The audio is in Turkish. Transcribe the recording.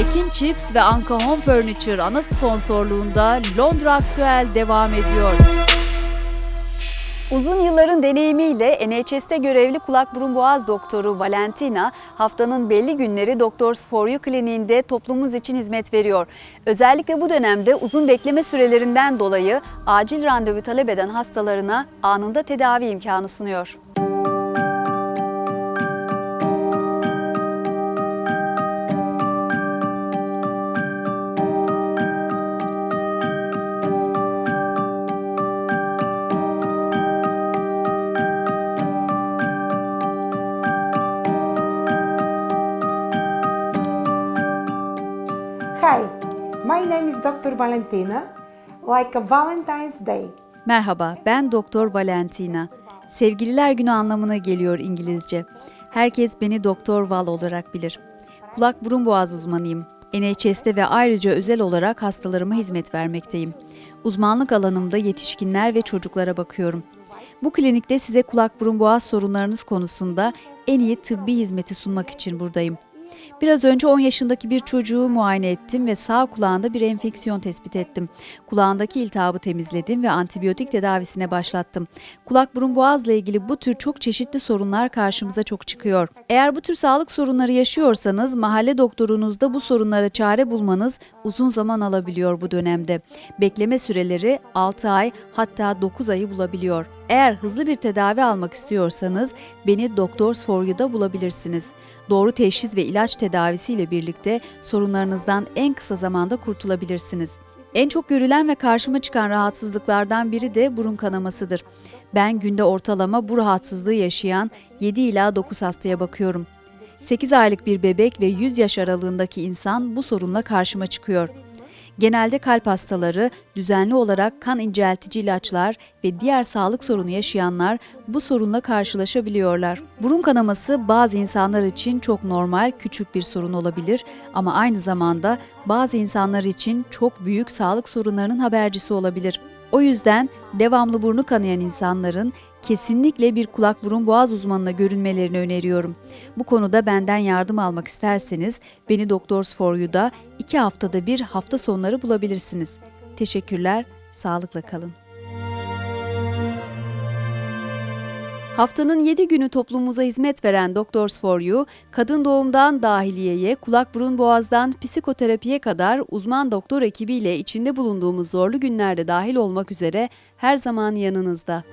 Ekin Chips ve Anka Home Furniture ana sponsorluğunda Londra Aktüel devam ediyor. Uzun yılların deneyimiyle NHS'te görevli kulak burun boğaz doktoru Valentina haftanın belli günleri Doctors for You kliniğinde toplumumuz için hizmet veriyor. Özellikle bu dönemde uzun bekleme sürelerinden dolayı acil randevu talep eden hastalarına anında tedavi imkanı sunuyor. Hi, my name is Dr. Valentina, like a Valentine's Day. Merhaba, ben Doktor Valentina. Sevgililer günü anlamına geliyor İngilizce. Herkes beni Doktor Val olarak bilir. Kulak burun boğaz uzmanıyım. NHS'te ve ayrıca özel olarak hastalarıma hizmet vermekteyim. Uzmanlık alanımda yetişkinler ve çocuklara bakıyorum. Bu klinikte size kulak burun boğaz sorunlarınız konusunda en iyi tıbbi hizmeti sunmak için buradayım. Biraz önce 10 yaşındaki bir çocuğu muayene ettim ve sağ kulağında bir enfeksiyon tespit ettim. Kulağındaki iltihabı temizledim ve antibiyotik tedavisine başlattım. Kulak burun boğazla ilgili bu tür çok çeşitli sorunlar karşımıza çok çıkıyor. Eğer bu tür sağlık sorunları yaşıyorsanız mahalle doktorunuzda bu sorunlara çare bulmanız uzun zaman alabiliyor bu dönemde. Bekleme süreleri 6 ay hatta 9 ayı bulabiliyor. Eğer hızlı bir tedavi almak istiyorsanız beni Doctors for You'da bulabilirsiniz. Doğru teşhis ve ilaç tedavisiyle birlikte sorunlarınızdan en kısa zamanda kurtulabilirsiniz. En çok görülen ve karşıma çıkan rahatsızlıklardan biri de burun kanamasıdır. Ben günde ortalama bu rahatsızlığı yaşayan 7 ila 9 hastaya bakıyorum. 8 aylık bir bebek ve 100 yaş aralığındaki insan bu sorunla karşıma çıkıyor. Genelde kalp hastaları, düzenli olarak kan inceltici ilaçlar ve diğer sağlık sorunu yaşayanlar bu sorunla karşılaşabiliyorlar. Burun kanaması bazı insanlar için çok normal, küçük bir sorun olabilir ama aynı zamanda bazı insanlar için çok büyük sağlık sorunlarının habercisi olabilir. O yüzden devamlı burnu kanayan insanların kesinlikle bir kulak burun boğaz uzmanına görünmelerini öneriyorum. Bu konuda benden yardım almak isterseniz beni Doctors for You'da iki haftada bir hafta sonları bulabilirsiniz. Teşekkürler, sağlıkla kalın. Haftanın 7 günü toplumumuza hizmet veren Doctors for You, kadın doğumdan dahiliyeye, kulak burun boğazdan psikoterapiye kadar uzman doktor ekibiyle içinde bulunduğumuz zorlu günlerde dahil olmak üzere her zaman yanınızda.